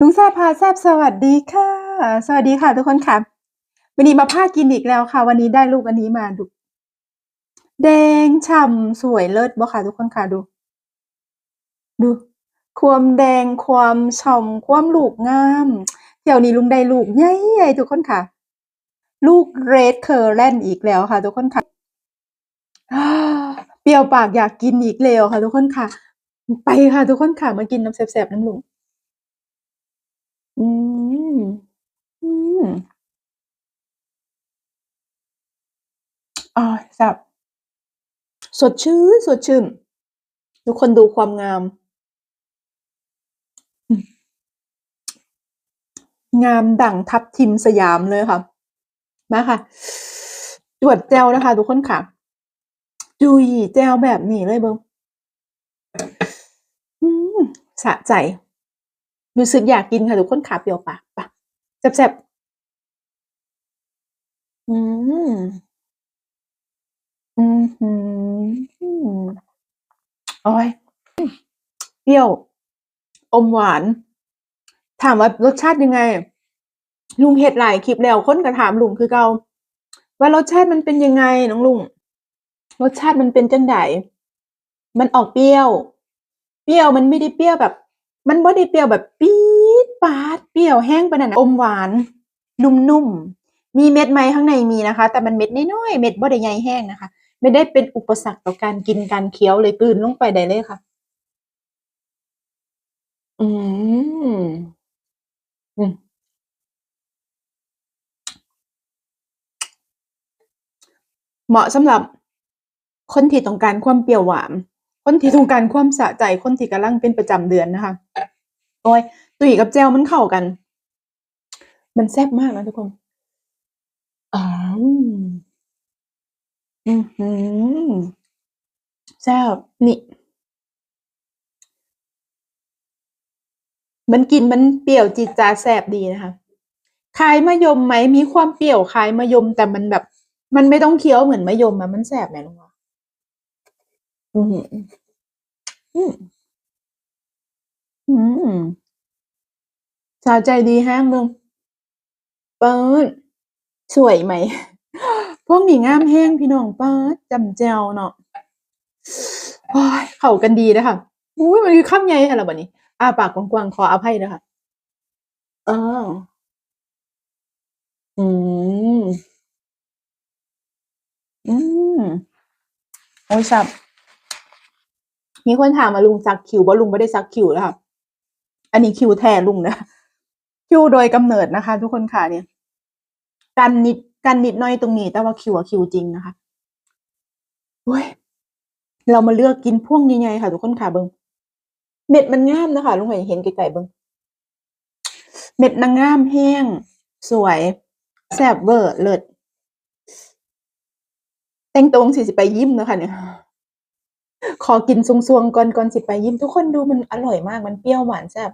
ลุงแซ่บพาแซ่บสวัสดีค่ะ สวัสดีค่ะ ทุกคนค่ะวันนี้มาพากินอีกแล้วค่ะ วันนี้ได้ลูกอันนี้มาดู แดงฉ่ำสวยเลิศบ่ค่ะ ทุกคนค่ะดู ดู ความแดงความฉ่ำความลูกงามเที่ยวนี้ลุงได้ลูกใหญ่ๆทุกคนค่ะ ลูก Red Currant อีกแล้วค่ะ ทุกคนค่ะเปรี้ยวปากอยากกินอีกแล้วค่ะ ทุกคนค่ะ ไปค่ะ ทุกคนค่ะมากินน้ำแซ่บๆน้ำลุง อืม อืม อายแซ่บสดชื้นสดชื่น ทุกคนดูความงาม อืม งามดั่งทับทิมสยามเลยค่ะ มาค่ะ จวดแจ่วนะคะทุกคนค่ะ จุยแจ่วแบบนี้เลยเบิ่ง อืม สะใจ รู้สึกอยากกินค่ะทุกคนค่ะเปรี้ยวปากไปแซ่บๆ อืม อื้อฮือโอ๊ยเปรี้ยว อมหวาน ถามว่ารสชาติยังไง ลุงเฮ็ดหลายคลิปแล้วคนก็ถามลุงคือเกาว่ารสชาติมันเป็นยังไงน้องลุง รสชาติมันเป็นจังใดมันออกเปรี้ยว เปรี้ยวมันไม่ได้เปรี้ยวแบบ มันบ่ได้เปรี้ยวแบบปี๊ดปาดเปรี้ยวแรงไปนนั้นนะอมหวาน นุ่มๆ มีเม็ดไหมข้างในมีนะคะ แต่มันเม็ดน้อยๆ เม็ดบ่ได้ใหญ่แรงนะคะ ไม่ได้เป็นอุปสรรคต่อการกินการเคี้ยวเลยกลืนลงไปได้เลยค่ะ อืมอืมเหมาะสำหรับคนที่ต้องการความเปรี้ยวหวาน คนที่ต้องการความสะใจคนที่กำลังเป็นประจำเดือนนะคะโอ๊ยตุ้ยกับแจวมันเข้ากัน มันแซ่บมากนะทุกคนอ๋ออื้อฮือแซ่บนี่มันกินมันเปรี้ยวจี๊ดจ๊าแซ่บดีนะคะคล้ายมะยมไหมมีความเปรี้ยวคล้ายมะยมแต่มันแบบ มันไม่ต้องเคี้ยวเหมือนมะยมอะมันแซ่บแหมลุง อื้อฮืออืมอืมสะใจดีแรงเบิ่งป๊าดสวยไหม พวกนี้งามแรงพี่น้องป๊าดจำแจ่วเนาะโอ๊ยเข้ากันดีเด้อค่ะอุ๊ยมันคือคำใหญ่แท้ล่ะบัดนี้อ้าปากกว้างๆขออภัยเด้อค่ะเอออืม อืม โอ๊ยแซ่บ มีคนถามว่าลุงสักคิ้วบ่ลุงบ่ได้สักคิวเด้อค่ะอันนี้คิวแท้ลุงเด้อคิ้วโดยกำเนิดนะคะ ทุกคนค่ะเนี่ย กันนิดกันนิดน่อยตรงนี้แต่ว่าคิวอะคิวจริงนะคะโอ๊ยเรามาเลือกกินพ่วงใหญ่ๆค่ะ ทุกคนค่ะเบิงเม็ดมันงามเด้อค่ะลุงให้เห็นไกลๆเบิงเม็ดนางงามแรงสวยแซ่บเวอร์เลิศแต่งตัวจั่งซี้สิบไปยิ้มเด้อค่ะเนี่ย ขอกินส่วงๆก่อนก่อนสิไปยิมทุกคนดูมันอร่อยมากมันเปรี้ยวหวานแซ่บ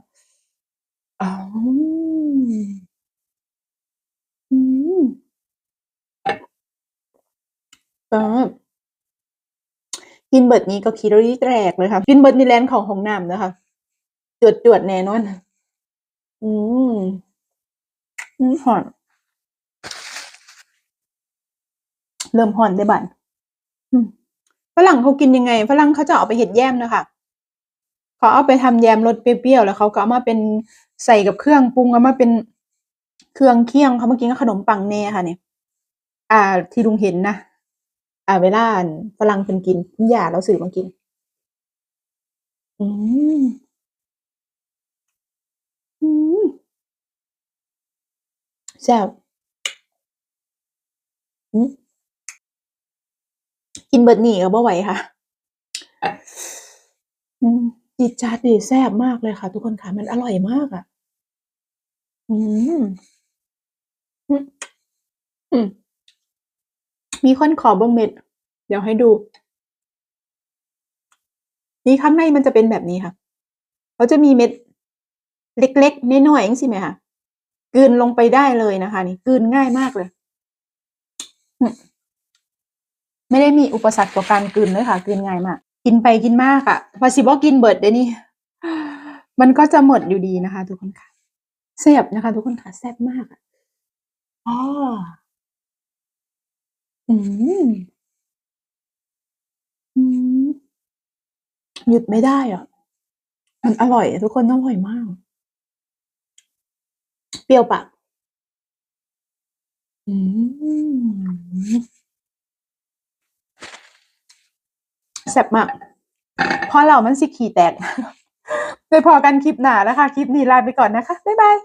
อ๋ออืมป๊าดกินเบิดนี้ก็ขี้รี่แตกเลยค่ะกินเบิดนี่แล่นเข้าห้องน้ำเด้อค่ะจวดๆแน่นอน อืมอืมร้อน เริ่มร้อนเด้อบัดอืม ฝรั่งเขากินยังไง ฝรั่งเขาจะเอาไปเฮ็ดแยมนะคะเขาเอาไปทำแยมรสเปรี้ยวๆแล้วเขาก็เอามาเป็นใส่กับเครื่องปรุงเอามาเป็นเครื่องเคียงเขามากินกับขนมปังแน่ค่ะเนี่อ่า ที่ลุงเห็นนะอ่าเวลานฝรั่งเพิ่นกินคุณย่าเลาซื้อมากิน อืมอืมแซ่บหือ กินเบิดนี้ก็บ่ไหวค่ะอืมจี๊ดจ๊าดดีแซ่บมากเลยค่ะ ทุกคนค่ะ มันอร่อยมากอะอืมอืออืมมีคนขอเบิ่งเม็ด เดี๋ยวให้ดู นี่ข้างในมันจะเป็นแบบนี้ค่ะเขาจะมีเม็ด เล็กๆน้อยๆจังซี้แหมค่ะกลืนลงไปได้เลยนะคะ นี่กลืนง่ายมากเลยอือ ไม่ได้มีอุปสรรคต่อการกลืนเลยค่ะกลืนง่ายมากกินไปกินมาก็ว่าสิบ่กินเบิดเดะนี่มันก็จะหมดอยู่ดีนะคะ ทุกคนค่ะแซ่บนะคะ ทุกคนค่ะแซ่บมากอะอ้ออืมอืมหยุดไม่ได้อะมันอร่อยทุกคนอร่อยมาก เปรี้ยวปากอืม แซ่บมากพอเรามันสิขี่แตกไปพอกันคลิปหนานะคะ คลิปนี้ลาไปก่อนนะคะ บ๊ายบาย